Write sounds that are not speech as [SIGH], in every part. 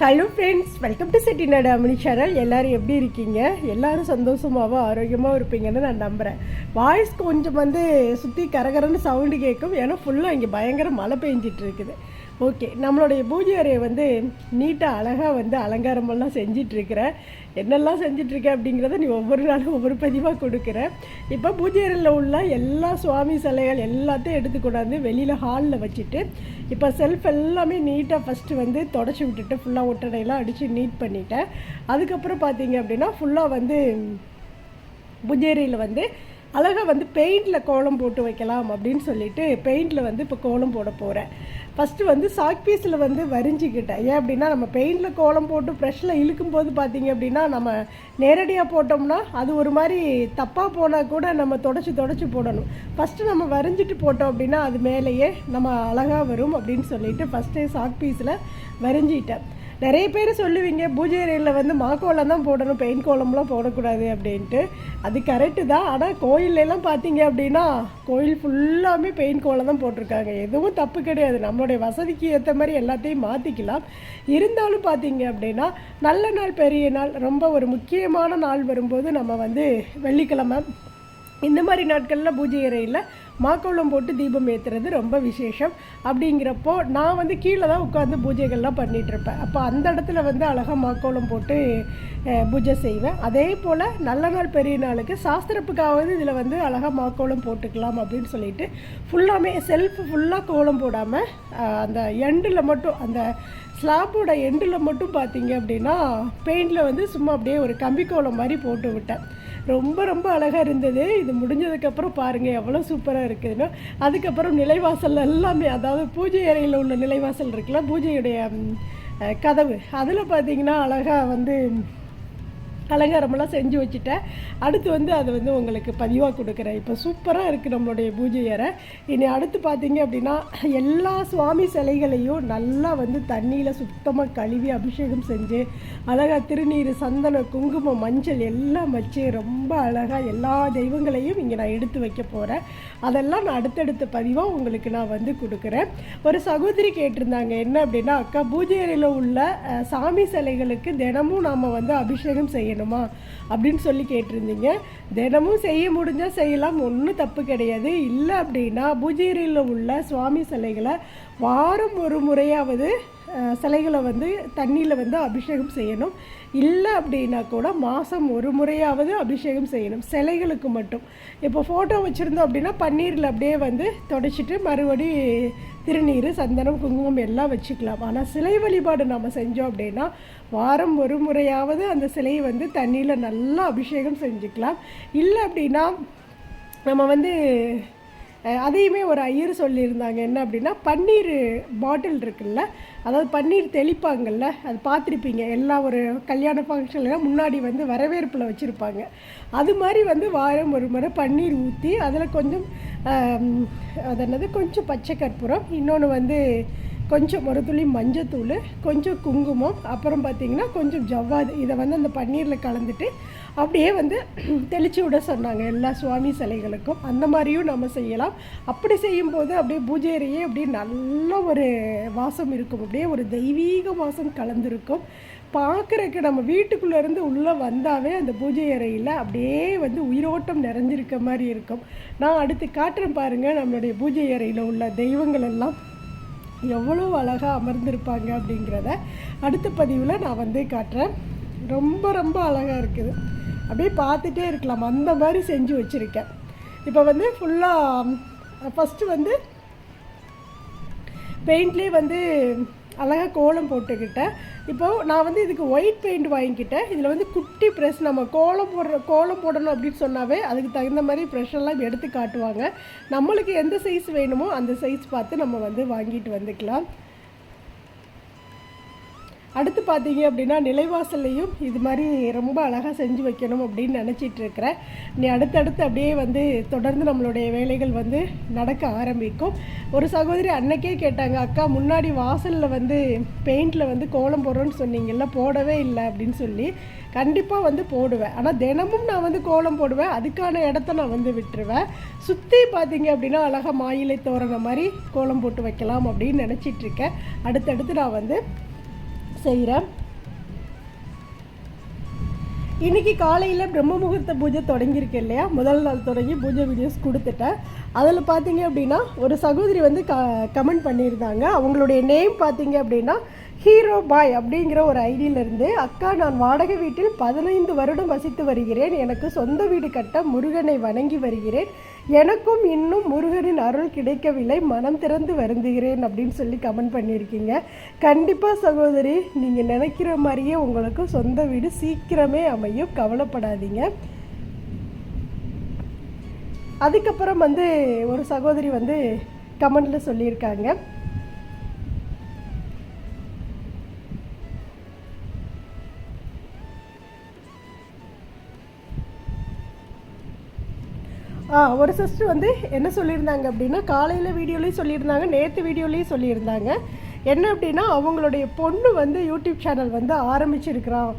Hello friends welcome to Chettinad Amini channel எல்லோரும் எப்படி இருக்கீங்க? எல்லோரும் சந்தோஷமாகவும் ஆரோக்கியமாக இருப்பீங்கன்னு நான் நம்புகிறேன் வாய்ஸ் கொஞ்சம் வந்து சுற்றி கரகரன்னு சவுண்டு கேட்கும். ஏன்னா ஃபுல்லாக இங்கே பயங்கர மழை பெஞ்சிட்டு இருக்குது. ஓகே நம்மளுடைய பூஜை அறையை வந்து நீட்டாக அழகாக வந்து அலங்காரமெல்லாம் செஞ்சிட்ருக்கிற. என்னெல்லாம் செஞ்சிட்ருக்க அப்படிங்கிறத நீ ஒவ்வொரு நாளும் ஒவ்வொரு பதிவாக கொடுக்குற. இப்போ பூஜை அறையில் உள்ள எல்லா சுவாமி சிலைகள் எல்லாத்தையும் எடுத்து கொண்டாந்து வெளியில் ஹாலில் வச்சுட்டு இப்போ செல்ஃப் எல்லாமே நீட்டாக ஃபஸ்ட்டு வந்து தொடச்சி விட்டுட்டு ஃபுல்லாக ஒட்டடையெல்லாம் அடித்து நீட் பண்ணிட்டேன் அதுக்கப்புறம் பார்த்தீங்க அப்படின்னா ஃபுல்லாக வந்து புஜேரியில் வந்து அழகாக வந்து பெயிண்டில் கோலம் போட்டு வைக்கலாம் அப்படின்னு சொல்லிட்டு பெயிண்டில் வந்து இப்போ கோலம் போட போகிறேன் ஃபஸ்ட்டு வந்து சாக் பீஸில் வந்து வரிஞ்சிக்கிட்டேன். ஏன் அப்படின்னா நம்ம பெயிண்டில் கோலம் போட்டு ப்ரெஷ்ஷில் இழுக்கும் போது பார்த்தீங்க அப்படின்னா நம்ம நேரடியாக போட்டோம்னா அது ஒரு மாதிரி தப்பாக போனால் கூட நம்ம தொடச்சி தொடச்சி போடணும். ஃபஸ்ட்டு நம்ம வரைஞ்சிட்டு போட்டோம் அப்படின்னா அது மேலேயே நம்ம அழகாக வரும் அப்படின்னு சொல்லிட்டு ஃபஸ்ட்டு சாக் பீஸில் வரைஞ்சிட்டேன். நிறைய பேர் சொல்லுவீங்க பூஜை அறையில் வந்து மாக்கோலம் தான் போடணும் பெயிண்ட் கோலம்லாம் போடக்கூடாது அப்படின்ட்டு. அது கரெக்டு தான். ஆனால் கோயிலெல்லாம் பார்த்தீங்க அப்படின்னா கோயில் ஃபுல்லாமே பெயிண்ட் கோலம் தான் போட்டிருக்காங்க. எதுவும் தப்பு கிடையாது. நம்மளுடைய வசதிக்கு ஏற்ற மாதிரி எல்லாத்தையும் மாற்றிக்கலாம் இருந்தாலும் பார்த்தீங்க அப்படின்னா நல்ல நாள் பெரிய நாள் ரொம்ப ஒரு முக்கியமான நாள் வரும்போது நம்ம வந்து வெள்ளிக்கிழமை இந்த மாதிரி நாட்களில் பூஜை அறையில் மாக்கோளம் போட்டு தீபம் ஏற்றுறது ரொம்ப விசேஷம். அப்படிங்கிறப்போ நான் வந்து கீழே தான் உட்காந்து பூஜைகள்லாம் பண்ணிகிட்ருப்பேன் அப்போ அந்த இடத்துல வந்து அழகாக மாக்கோளம் போட்டு பூஜை செய்வேன். அதே போல் நல்ல நாள் பெரிய நாளுக்கு சாஸ்திரப்புக்காவது இதில் வந்து அழகாக மாக்கோளம் போட்டுக்கலாம் அப்படின்னு சொல்லிட்டு ஃபுல்லாமே செல்ஃப் ஃபுல்லாக கோலம் போடாமல் அந்த எண்டில் மட்டும் அந்த ஸ்லாப்போட எண்டில் மட்டும் பார்த்தீங்க அப்படின்னா பெயிண்டில் வந்து சும்மா அப்படியே ஒரு கம்பி கோலம் மாதிரி போட்டு விட்டேன். ரொம்ப ரொம்ப அழகாக இருந்தது. இது முடிஞ்சதுக்கப்புறம் பாருங்கள் எவ்வளோ சூப்பராக இருக்குதுன்னு. அதுக்கப்புறம் நிலைவாசல் எல்லாமே அதாவது பூஜை அறையில் உள்ள நிலைவாசல் இருக்குல்ல பூஜையுடைய கதவு. அதில் பார்த்தீங்கன்னா அழகாக வந்து அலங்காரமெல்லாம் செஞ்சு வச்சுட்டேன். அடுத்து வந்து அதை வந்து உங்களுக்கு பதிவாக கொடுக்குறேன். இப்போ சூப்பராக இருக்குது நம்மளுடைய பூஜை அறை. இனி அடுத்து பார்த்தீங்க அப்படின்னா எல்லா சுவாமி சிலைகளையும் நல்லா வந்து தண்ணியில் சுத்தமாக கழுவி அபிஷேகம் செஞ்சு அழகாக திருநீர் சந்தனம் குங்குமம் மஞ்சள் எல்லாம் வச்சு ரொம்ப அழகாக எல்லா தெய்வங்களையும் இங்கே நான் எடுத்து வைக்க போகிறேன் அதெல்லாம் நான் அடுத்தடுத்த பதிவாக உங்களுக்கு நான் வந்து கொடுக்குறேன். ஒரு சகோதரி கேட்டிருந்தாங்க என்ன அப்படின்னா அக்கா பூஜை அறையில் உள்ள சாமி சிலைகளுக்கு தினமும் நாம் வந்து அபிஷேகம் செய்யணும். அப்படின்னு சொல்லி கேட்டிருந்தீங்க. தினமும் செய்ய முடிஞ்சால் செய்யலாம் ஒன்றும் தப்பு கிடையாது. இல்லை அப்படின்னா பூஜையில் உள்ள சுவாமி சிலைகளை வாரம் ஒரு முறையாவது சிலைகளை வந்து தண்ணியில் வந்து அபிஷேகம் செய்யணும். இல்லை அப்படின்னா கூட மாதம் ஒரு முறையாவது அபிஷேகம் செய்யணும். சிலைகளுக்கு மட்டும். இப்போ ஃபோட்டோ வச்சுருந்தோம் அப்படின்னா பன்னீரில் அப்படியே வந்து தொடச்சிட்டு மறுபடி திருநீர் சந்தனம் குங்குமம் எல்லாம் வச்சுக்கலாம். ஆனால் சிலை வழிபாடு நம்ம செஞ்சோம் அப்படின்னா வாரம் ஒரு முறையாவது அந்த சிலையை வந்து தண்ணியில் நல்லா அபிஷேகம் செஞ்சுக்கலாம். இல்லை அப்படின்னா நம்ம வந்து அதையுமே ஒரு ஐயர் சொல்லியிருந்தாங்க. என்ன அப்படின்னா பன்னீர் பாட்டில் இருக்குல்ல அதாவது பன்னீர் தெளிப்பாங்கல்ல அது பார்த்துருப்பீங்க. எல்லா ஒரு கல்யாண ஃபங்க்ஷன்லாம் முன்னாடி வந்து வரவேற்பில் வச்சுருப்பாங்க. அது மாதிரி வந்து வாரம் ஒரு முறை பன்னீர் ஊற்றி அதில் கொஞ்சம் அது என்னது கொஞ்சம் பச்சை கற்பூரம் இன்னொன்று வந்து கொஞ்சம் ஒரு துளி மஞ்சத்தூள் கொஞ்சம் குங்குமம் அப்புறம் பார்த்திங்கன்னா கொஞ்சம் ஜவ்வாது. இதை வந்து அந்த பன்னீரில் கலந்துட்டு அப்படியே வந்து [CLEARS THROAT] தெளித்து விட சொன்னாங்க எல்லா சுவாமி சிலைகளுக்கும். அந்த மாதிரியும் நம்ம செய்யலாம். அப்படி செய்யும்போது அப்படியே பூஜை அறையே அப்படியே நல்ல ஒரு வாசம் இருக்கும். அப்படியே ஒரு தெய்வீக வாசம் கலந்துருக்கும். பார்க்குறக்கு நம்ம வீட்டுக்குள்ளேருந்து உள்ளே வந்தாவே அந்த பூஜை அறையில் அப்படியே வந்து உயிரோட்டம் நிறைஞ்சிருக்க மாதிரி இருக்கும். நான் அடுத்து காட்டுறேன் பாருங்கள் நம்மளுடைய பூஜை அறையில் உள்ள தெய்வங்கள் எல்லாம். எவ்வளோ அழகாக அமர்ந்திருப்பாங்க அப்படிங்கிறத அடுத்த பதிவில் நான் வந்து காட்டுறேன். ரொம்ப ரொம்ப அழகாக இருக்குது. அப்படியே பார்த்துட்டே இருக்கலாம். அந்த மாதிரி செஞ்சு வச்சுருக்கேன். இப்போ வந்து ஃபுல்லாக ஃபஸ்ட்டு வந்து பெயிண்ட்லேயே வந்து அழகாக கோலம் போட்டுக்கிட்டேன். இப்போது நான் வந்து இதுக்கு ஒயிட் பெயிண்ட் வாங்கிக்கிட்டேன். இதில் வந்து குட்டி ப்ரெஷ் நம்ம கோலம் போடுற கோலம் போடணும் அப்படின்னு சொன்னாவே அதுக்கு தகுந்த மாதிரி ப்ரெஷ் எல்லாம் எடுத்து காட்டுவாங்க. நம்மளுக்கு எந்த சைஸ் வேணுமோ அந்த சைஸ் பார்த்து நம்ம வந்து வாங்கிட்டு வந்துக்கலாம். அடுத்து பார்த்தீங்க அப்படின்னா நிலைவாசல்லையும் இது மாதிரி ரொம்ப அழகாக செஞ்சு வைக்கணும் அப்படின்னு நினச்சிட்டு இருக்கிறேன். நீ அடுத்தடுத்து அப்படியே வந்து தொடர்ந்து நம்மளுடைய வேலைகள் வந்து நடக்க ஆரம்பிக்கும். ஒரு சகோதரி அன்னைக்கே கேட்டாங்க அக்கா முன்னாடி வாசலில் வந்து பெயிண்டில் வந்து கோலம் போடுறோன்னு சொன்னீங்கல்ல போடவே இல்லை அப்படின்னு சொல்லி கண்டிப்பாக வந்து போடுவேன். ஆனால் தினமும் நான் வந்து கோலம் போடுவேன். அதுக்கான இடத்த நான் வந்து விட்டுருவேன். சுற்றி பார்த்தீங்க அப்படின்னா அழகாக மாயிலை தோரண மாதிரி கோலம் போட்டு வைக்கலாம் அப்படின்னு நினச்சிட்ருக்கேன் அடுத்தடுத்து நான் வந்து செய்கிறேன் இன்றைக்கி காலையில் பிரம்ம முகூர்த்த பூஜை தொடங்கியிருக்கு இல்லையா? முதல் நாள் தொடங்கி பூஜை வீடியோஸ் கொடுத்துட்டேன். அதில் பார்த்தீங்க அப்படின்னா ஒரு சகோதரி வந்து க கமெண்ட் பண்ணியிருந்தாங்க. அவங்களுடைய நேம் பார்த்தீங்க அப்படின்னா ஹீரோ பாய் அப்படிங்கிற ஒரு ஐடியிலிருந்து அக்கா நான் வாடகை வீட்டில் பதினைந்து வருடம் வசித்து வருகிறேன். எனக்கு சொந்த வீடு கட்ட முருகனை வணங்கி வருகிறேன். எனக்கும் இன்னும் முருகனின் அருள் கிடைக்கவில்லை. மனம் திறந்து வருந்துகிறேன் அப்படின்னு சொல்லி கமெண்ட் பண்ணியிருக்கீங்க. கண்டிப்பாக சகோதரி நீங்கள் நினைக்கிற மாதிரியே உங்களுக்கு சொந்த வீடு சீக்கிரமே அமையும். கவலைப்படாதீங்க. அதுக்கப்புறம் வந்து ஒரு சகோதரி வந்து கமெண்டில் சொல்லியிருக்காங்க. ஒரு சிஸ்டர் வந்து என்ன சொல்லியிருந்தாங்க அப்படின்னா காலையில் வீடியோலையும் சொல்லியிருந்தாங்க நேற்று வீடியோலையும் சொல்லியிருந்தாங்க. என்ன அப்படின்னா அவங்களுடைய பொண்ணு வந்து யூடியூப் சேனல் வந்து ஆரம்பிச்சிருக்கிறான்.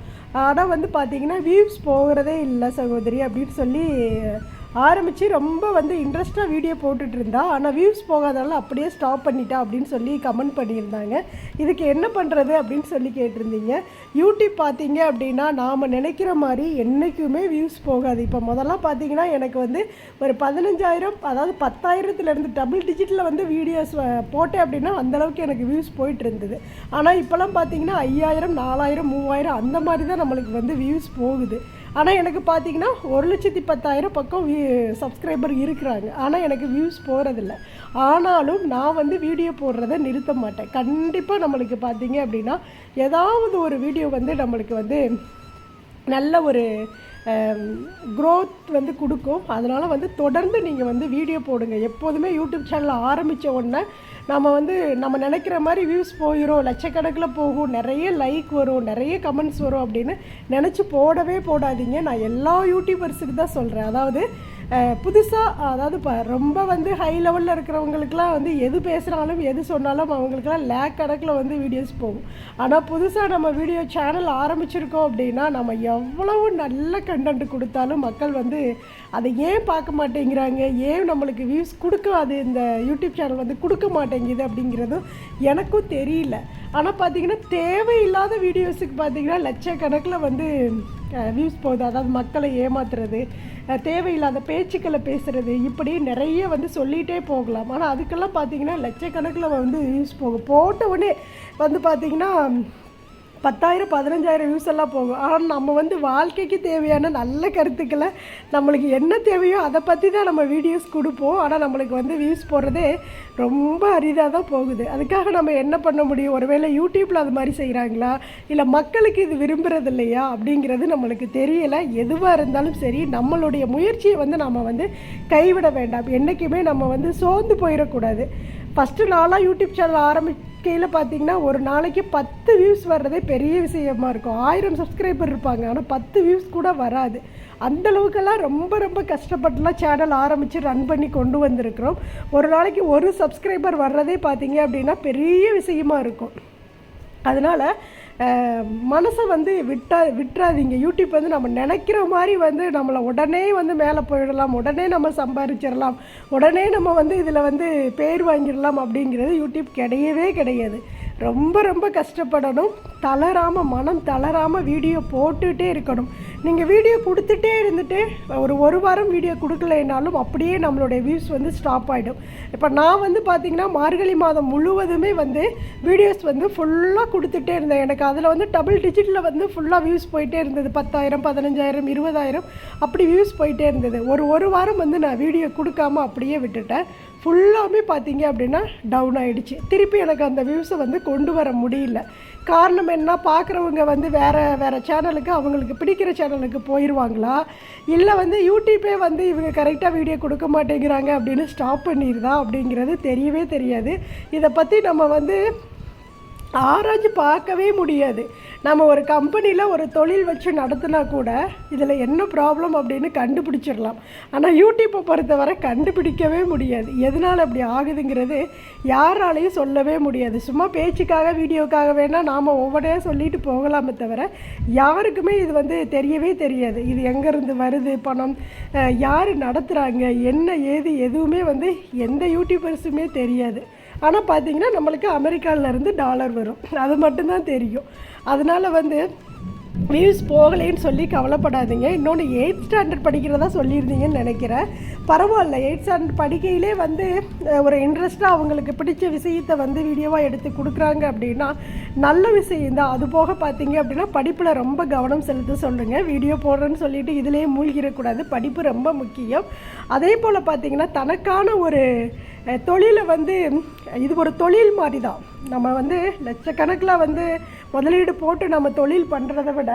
ஆனால் வந்து பார்த்தீங்கன்னா வியூஸ் போகிறதே இல்லை சகோதரி அப்படின்னு சொல்லி ஆரம்பித்து ரொம்ப வந்து இன்ட்ரெஸ்ட்டாக வீடியோ போட்டுட்டு இருந்தா ஆனால் வியூஸ் போகாதனால அப்படியே ஸ்டாப் பண்ணிட்டா அப்படின்னு சொல்லி கமெண்ட் பண்ணியிருந்தாங்க. இதுக்கு என்ன பண்ணுறது அப்படின்னு சொல்லி கேட்டிருந்தீங்க. யூடியூப் பார்த்தீங்க அப்படின்னா நாம் நினைக்கிற மாதிரி என்றைக்குமே வியூஸ் போகாது. இப்போ முதல்லாம் பார்த்தீங்கன்னா எனக்கு வந்து ஒரு பதினஞ்சாயிரம் அதாவது பத்தாயிரத்துலேருந்து டபுள் டிஜிட்டில் வந்து வீடியோஸ் போட்டேன் அப்படின்னா அந்தளவுக்கு எனக்கு வியூஸ் போயிட்டு இருந்தது ஆனால் இப்போலாம் பார்த்தீங்கன்னா ஐயாயிரம் நாலாயிரம் மூவாயிரம் அந்த மாதிரி தான் நம்மளுக்கு வந்து வியூஸ் போகுது. ஆனால் எனக்கு பார்த்தீங்கன்னா ஒரு லட்சத்தி பத்தாயிரம் பக்கம் சப்ஸ்கிரைபர் இருக்கிறாங்க. ஆனால் எனக்கு வியூஸ் போகிறதில்ல ஆனாலும் நான் வந்து வீடியோ போடுறத நிறுத்த மாட்டேன். கண்டிப்பாக நம்மளுக்கு பார்த்தீங்க அப்படின்னா ஏதாவது ஒரு வீடியோ வந்து நம்மளுக்கு வந்து நல்ல ஒரு க்ரோத் வந்து கொடுக்கும். அதனால் வந்து தொடர்ந்து நீங்கள் வந்து வீடியோ போடுங்க. எப்போதுமே யூடியூப் சேனல் ஆரம்பித்த உடனே நம்ம வந்து நம்ம நினைக்கிற மாதிரி வியூஸ் போயிடும் லட்சக்கணக்கில் போகும் நிறைய லைக் வரும் நிறைய கமெண்ட்ஸ் வரும் அப்படின்னு நினச்சி போடவே போடாதீங்க. நான் எல்லா யூடியூபர்ஸுக்கு தான் சொல்கிறேன் அதாவது புதுசாக அதாவது இப்போ ரொம்ப வந்து ஹை லெவலில் இருக்கிறவங்களுக்குலாம் வந்து எது பேசுகிறாலும் எது சொன்னாலும் அவங்களுக்குலாம் லேக் கணக்கில் வந்து வீடியோஸ் போகும். ஆனால் புதுசாக நம்ம வீடியோ சேனல் ஆரம்பிச்சிருக்கோம் அப்படின்னா நம்ம எவ்வளவு நல்ல கண்டென்ட் கொடுத்தாலும் மக்கள் வந்து அதை ஏன் பார்க்க மாட்டேங்கிறாங்க? ஏன் நம்மளுக்கு வியூஸ் கொடுக்காது? இந்த யூடியூப் சேனல் வந்து கொடுக்க மாட்டேங்குது அப்படிங்கிறதும் எனக்கும் தெரியல. ஆனால் பார்த்தீங்கன்னா தேவையில்லாத வீடியோஸுக்கு பார்த்தீங்கன்னா லட்சக்கணக்கில் வந்து வியூஸ் போகுது. அதாவது மக்களை ஏமாத்துறது தேவையில்லாத பேச்சுக்களை பேசுகிறது இப்படி நிறைய வந்து சொல்லிகிட்டே போகலாம். ஆனால் அதுக்கெல்லாம் பார்த்தீங்கன்னா லட்சக்கணக்கில் வந்து வியூஸ் போகும். போட்ட உடனே வந்து பார்த்திங்கன்னா பத்தாயிரம் பதினஞ்சாயிரம் வியூஸ் எல்லாம் போகும். ஆனால் நம்ம வந்து வாழ்க்கைக்கு தேவையான நல்ல கருத்துக்களை நம்மளுக்கு என்ன தேவையோ அதை பற்றி தான் நம்ம வீடியோஸ் கொடுப்போம். ஆனால் நம்மளுக்கு வந்து வியூஸ் போடுறதே ரொம்ப அரிதாக தான் போகுது. அதுக்காக நம்ம என்ன பண்ண முடியும்? ஒருவேளை யூடியூப்பில் அது மாதிரி செய்கிறாங்களா இல்லை மக்களுக்கு இது விரும்புகிறது இல்லையா? அப்படிங்கிறது நம்மளுக்கு தெரியலை. எதுவாக இருந்தாலும் சரி நம்மளுடைய முயற்சியை வந்து நம்ம வந்து கைவிட வேண்டாம். என்றைக்குமே நம்ம வந்து சோர்ந்து போயிடக்கூடாது. ஃபஸ்ட்டு நாளாக யூடியூப் சேனல் ஆரம்பி கீழே பார்த்தீங்கன்னா ஒரு நாளைக்கு பத்து வியூஸ் வர்றதே பெரிய விஷயமா இருக்கும். ஆயிரம் சப்ஸ்கிரைபர் இருப்பாங்க. ஆனால் பத்து வியூஸ் கூட வராது. அந்தளவுக்கெல்லாம் ரொம்ப ரொம்ப கஷ்டப்பட்டுலாம் சேனல் ஆரம்பித்து ரன் பண்ணி கொண்டு வந்திருக்கிறோம். ஒரு நாளைக்கு ஒரு சப்ஸ்கிரைபர் வர்றதே பார்த்தீங்க அப்படின்னா பெரிய விஷயமா இருக்கும். அதனால் மனசை வந்து விட்டா விட்டுறாதீங்க. யூடியூப் வந்து நம்ம நினைக்கிற மாதிரி வந்து நம்மளை உடனே வந்து மேலே போயிடலாம் உடனே நம்ம சம்பாதிச்சிடலாம் உடனே நம்ம வந்து இதில் வந்து பேர் வாங்கிடலாம் அப்படிங்கிறது யூடியூப் கிடையவே கிடையாது. ரொம்ப ரொம்ப கஷ்டப்படணும். தளராமல் மனம் தளராமல் வீடியோ போட்டுகிட்டே இருக்கணும். நீங்கள் வீடியோ கொடுத்துட்டே இருந்துட்டு ஒரு ஒரு வாரம் வீடியோ கொடுக்கலைனாலும் அப்படியே நம்மளுடைய வியூஸ் வந்து ஸ்டாப் ஆகிடும் இப்போ நான் வந்து பார்த்திங்கன்னா மார்கழி மாதம் முழுவதுமே வந்து வீடியோஸ் வந்து ஃபுல்லாக கொடுத்துட்டே இருந்தேன். எனக்கு அதில் வந்து டபுள் டிஜிட்டில் வந்து ஃபுல்லாக வியூஸ் போயிட்டே இருந்தது. பத்தாயிரம் பதினஞ்சாயிரம் இருபதாயிரம் அப்படி வியூஸ் போயிட்டே இருந்தது. ஒரு ஒரு வாரம் வந்து நான் வீடியோ கொடுக்காம அப்படியே விட்டுட்டேன். ஃபுல்லாமே பார்த்தீங்க அப்படின்னா டவுன் ஆகிடுச்சு திருப்பி எனக்கு அந்த வியூஸை வந்து கொண்டு வர முடியல. காரணம் என்ன? பார்க்குறவங்க வந்து வேறு வேறு சேனலுக்கு அவங்களுக்கு பிடிக்கிற சேனலுக்கு போயிடுவாங்களா இல்லை வந்து யூடியூப்பே வந்து இவங்க கரெக்டாக வீடியோ கொடுக்க மாட்டேங்கிறாங்க அப்படின்னு ஸ்டாப் பண்ணிடுதா அப்படிங்கிறது தெரியவே தெரியாது. இதை பற்றி நம்ம வந்து ஆராய்ச்சி பார்க்கவே முடியாது. நம்ம ஒரு கம்பெனியில் ஒரு தொழில் வச்சு நடத்தினா கூட இதில் என்ன ப்ராப்ளம் அப்படின்னு கண்டுபிடிச்சிடலாம். ஆனால் யூடியூப்பை பொறுத்தவரை கண்டுபிடிக்கவே முடியாது. எதனால் அப்படி ஆகுதுங்கிறது யாராலையும் சொல்லவே முடியாது. சும்மா பேச்சுக்காக வீடியோக்காக வேணால் நாம் ஒவ்வொன்றையாக சொல்லிட்டு போகலாமே தவிர யாருக்குமே இது வந்து தெரியவே தெரியாது. இது எங்கேருந்து வருது பணம் யார் நடத்துகிறாங்க என்ன ஏது எதுவுமே வந்து எந்த யூடியூபர்ஸுமே தெரியாது. ஆனால் பார்த்தீங்கன்னா நம்மளுக்கு அமெரிக்காவிலேருந்து டாலர் வரும். அது மட்டும்தான் தெரியும். அதனால் வந்து வியூஸ் போகலேன்னு சொல்லி கவலைப்படாதீங்க. இன்னொன்று எயிட் ஸ்டாண்டர்ட் படிக்கிறதா சொல்லியிருந்தீங்கன்னு நினைக்கிறேன். பரவாயில்ல. எயிட் ஸ்டாண்டர்ட் படிக்கையிலே வந்து ஒரு இன்ட்ரெஸ்ட்டாக அவங்களுக்கு பிடிச்ச விஷயத்தை வந்து வீடியோவாக எடுத்து கொடுக்குறாங்க அப்படின்னா நல்ல விஷயம்தான் அது போக பார்த்தீங்க அப்படின்னா படிப்பில் ரொம்ப கவனம் செலுத்த சொல்லுங்கள் வீடியோ போடுறேன்னு சொல்லிட்டு இதிலே மூழ்கிடக்கூடாது. படிப்பு ரொம்ப முக்கியம். அதே போல் பார்த்தீங்கன்னா தனக்கான ஒரு தொழிலை வந்து இது ஒரு தொழில் மாதிரி தான் நம்ம வந்து லட்சக்கணக்கில் வந்து முதலீடு போட்டு நம்ம தொழில் பண்ணுறதை விட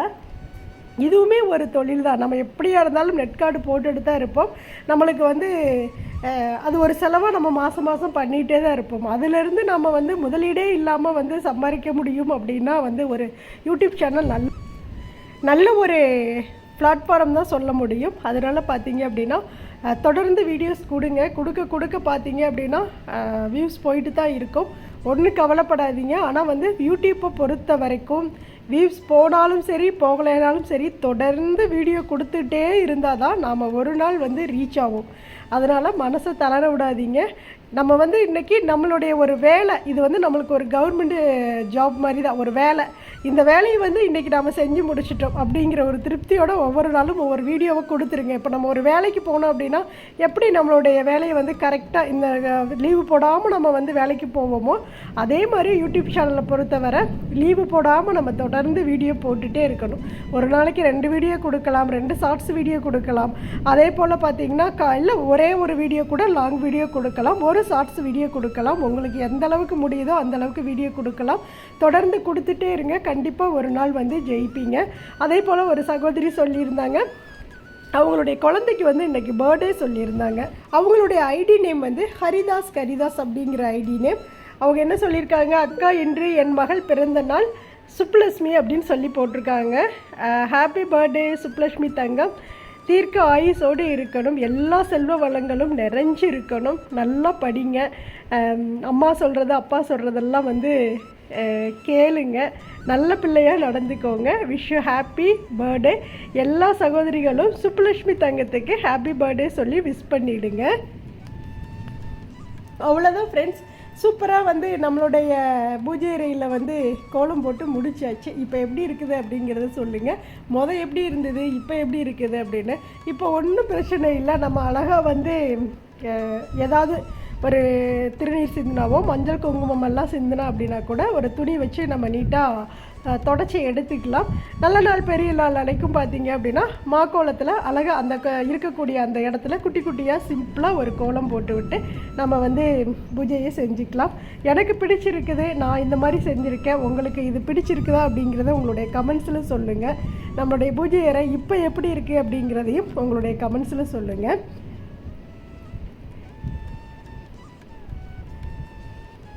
இதுவுமே ஒரு தொழில் தான் நம்ம எப்படியா இருந்தாலும் நெட் கார்டு போட்டுட்டு தான் இருப்போம். நம்மளுக்கு வந்து அது ஒரு செலவாக நம்ம மாதம் மாதம் பண்ணிகிட்டே தான் இருப்போம். அதிலிருந்து நம்ம வந்து முதலீடே இல்லாமல் வந்து சம்பாதிக்க முடியும் அப்படின்னா வந்து ஒரு யூடியூப் சேனல் நல்ல நல்ல ஒரு பிளாட்ஃபார்ம் தான் சொல்ல முடியும். அதனால் பார்த்தீங்க அப்படின்னா தொடர்ந்து வீடியோஸ் கொடுங்க. கொடுக்க கொடுக்க பார்த்தீங்க அப்படின்னா வியூஸ் போயிட்டு தான் இருக்கும். ஒன்றும் கவலைப்படாதீங்க. ஆனால் வந்து யூடியூப்பை பொறுத்த வரைக்கும் வியூஸ் போனாலும் சரி போகலைனாலும் சரி தொடர்ந்து வீடியோ கொடுத்துட்டே இருந்தால் தான் நாம் ஒரு நாள் வந்து ரீச் ஆகும். அதனால் மனசை தளர விடாதீங்க. நம்ம வந்து இன்றைக்கி நம்மளுடைய ஒரு வேலை இது வந்து நம்மளுக்கு ஒரு கவர்மெண்ட்டு ஜாப் மாதிரி தான். ஒரு வேலை. இந்த வேலையை வந்து இன்றைக்கி நம்ம செஞ்சு முடிச்சிட்டோம் அப்படிங்கிற ஒரு திருப்தியோட ஒவ்வொரு நாளும் ஒவ்வொரு வீடியோவை கொடுத்துருங்க. இப்போ நம்ம ஒரு வேலைக்கு போனோம் அப்படின்னா எப்படி நம்மளுடைய வேலையை வந்து கரெக்டாக இந்த லீவு போடாமல் நம்ம வந்து வேலைக்கு போவோமோ அதே மாதிரி யூடியூப் சேனலை பொறுத்தவரை லீவு போடாமல் நம்ம தொடர்ந்து வீடியோ போட்டுகிட்டே இருக்கணும். ஒரு நாளைக்கு ரெண்டு வீடியோ கொடுக்கலாம் ரெண்டு ஷார்ட்ஸ் வீடியோ கொடுக்கலாம். அதே போல் பார்த்தீங்கன்னா இல்லை ஒரே ஒரு வீடியோ கூட லாங் வீடியோ கொடுக்கலாம். ஒரு ஷார்ட்ஸ் வீடியோ கொடுக்கலாம். உங்களுக்கு எந்த அளவுக்கு முடியுதோ அந்த அளவுக்கு வீடியோ கொடுக்கலாம். தொடர்ந்து கொடுத்துட்டே இருங்க. கண்டிப்பாக ஒரு நாள் வந்து ஜெயிப்பீங்க. அதே போல் ஒரு சகோதரி சொல்லியிருந்தாங்க. அவங்களுடைய குழந்தைக்கு வந்து இன்றைக்கி பர்த்டே சொல்லியிருந்தாங்க. அவங்களுடைய ஐடி நேம் வந்து ஹரிதாஸ் கரிதாஸ் அப்படிங்கிற ஐடி நேம் அவங்க என்ன சொல்லியிருக்காங்க? அக்கா இன்று என் மகள் பிறந்த நாள் சுப்லட்சுமி அப்படின்னு சொல்லி போட்டிருக்காங்க. ஹாப்பி பர்த்டே சுப்லட்சுமி தங்கம். தீர்க்க ஆயுசோடு இருக்கணும். எல்லா செல்வ வளங்களும் நிறைஞ்சு இருக்கணும் நல்லா படிங்க. அம்மா சொல்கிறது அப்பா சொல்கிறதெல்லாம் வந்து கேளுங்க. நல்ல பிள்ளையாக நடந்துக்கோங்க. விஷ் யூ ஹாப்பி பர்த்டே எல்லா சகோதரிகளும் சுப்புலட்சுமி தங்கத்துக்கு ஹாப்பி பர்த்டே சொல்லி விஷ் பண்ணிவிடுங்க அவ்வளோதான் ஃப்ரெண்ட்ஸ் சூப்பராக வந்து நம்மளுடைய பூஜை அறையில் வந்து கோலம் போட்டு முடிச்சாச்சு. இப்போ எப்படி இருக்குது அப்படிங்கிறத சொல்லுங்கள் மொதல் எப்படி இருந்தது? இப்போ எப்படி இருக்குது அப்படின்னு. இப்போ ஒன்றும் பிரச்சனை இல்லை. நம்ம அழகாக வந்து ஏதாவது ஒரு திருநீர் சிந்தினாவோ மஞ்சள் குங்குமம் எல்லாம் சிந்தினா அப்படின்னா கூட ஒரு துணி வச்சு நம்ம நீட்டாக தொடச்சி எடுத்துக்கலாம். நல்ல நாள் பெரிய நாள் அன்னைக்கும் பார்த்தீங்க அப்படின்னா மா கோலத்தில் அழகாக அந்த க- இருக்கக்கூடிய அந்த இடத்துல குட்டி குட்டியாக சிம்பிளாக ஒரு கோலம் போட்டு விட்டு நம்ம வந்து பூஜையை செஞ்சுக்கலாம். எனக்கு பிடிச்சிருக்குது நான் இந்த மாதிரி செஞ்சுருக்கேன் உங்களுக்கு இது பிடிச்சிருக்குதா அப்படிங்கிறத உங்களுடைய கமெண்ட்ஸில் சொல்லுங்கள் நம்மளுடைய பூஜை அறை இப்போ எப்படி இருக்குது அப்படிங்கிறதையும் உங்களுடைய கமெண்ட்ஸில் சொல்லுங்கள்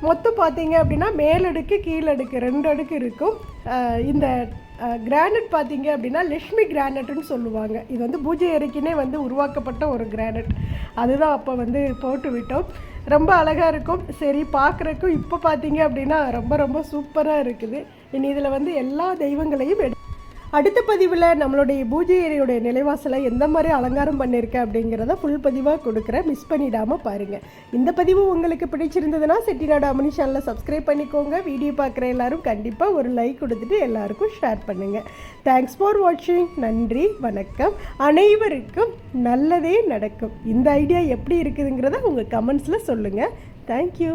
மொத்தம் பார்த்தீங்க அப்படின்னா மேலடுக்கு கீழடுக்கு ரெண்டு அடுக்கு இருக்கும். இந்த கிரானைட் பார்த்தீங்க அப்படின்னா லக்ஷ்மி கிரானைட்னு சொல்லுவாங்க. இது வந்து பூஜை அறைக்குனே வந்து உருவாக்கப்பட்ட ஒரு கிரானைட் அதுதான் அப்போ வந்து போட்டு விட்டோம். ரொம்ப அழகாக இருக்கும். சரி பார்க்குறக்கும் இப்போ பார்த்தீங்க அப்படின்னா ரொம்ப ரொம்ப சூப்பராக இருக்குது. இனி இதில் வந்து எல்லா தெய்வங்களையும் எடு அடுத்த பதிவில் நம்மளுடைய பூஜை அறையுடைய நிலைவாசலை எந்த மாதிரி அலங்காரம் பண்ணியிருக்கேன் அப்படிங்கிறத ஃபுல் பதிவாக கொடுக்குறேன். மிஸ் பண்ணிடாமல் பாருங்கள் இந்த பதிவு உங்களுக்கு பிடிச்சிருந்ததுன்னா செட்டிநாடு அமனி சேனலை சப்ஸ்கிரைப் பண்ணிக்கோங்க. வீடியோ பார்க்குற எல்லாரும் கண்டிப்பாக ஒரு லைக் கொடுத்துட்டு எல்லாருக்கும் ஷேர் பண்ணுங்கள் தேங்க்ஸ் ஃபார் வாட்சிங் நன்றி வணக்கம். அனைவருக்கும் நல்லதே நடக்கும். இந்த ஐடியா எப்படி இருக்குதுங்கிறத உங்கள் கமெண்ட்ஸில் சொல்லுங்கள் தேங்க்யூ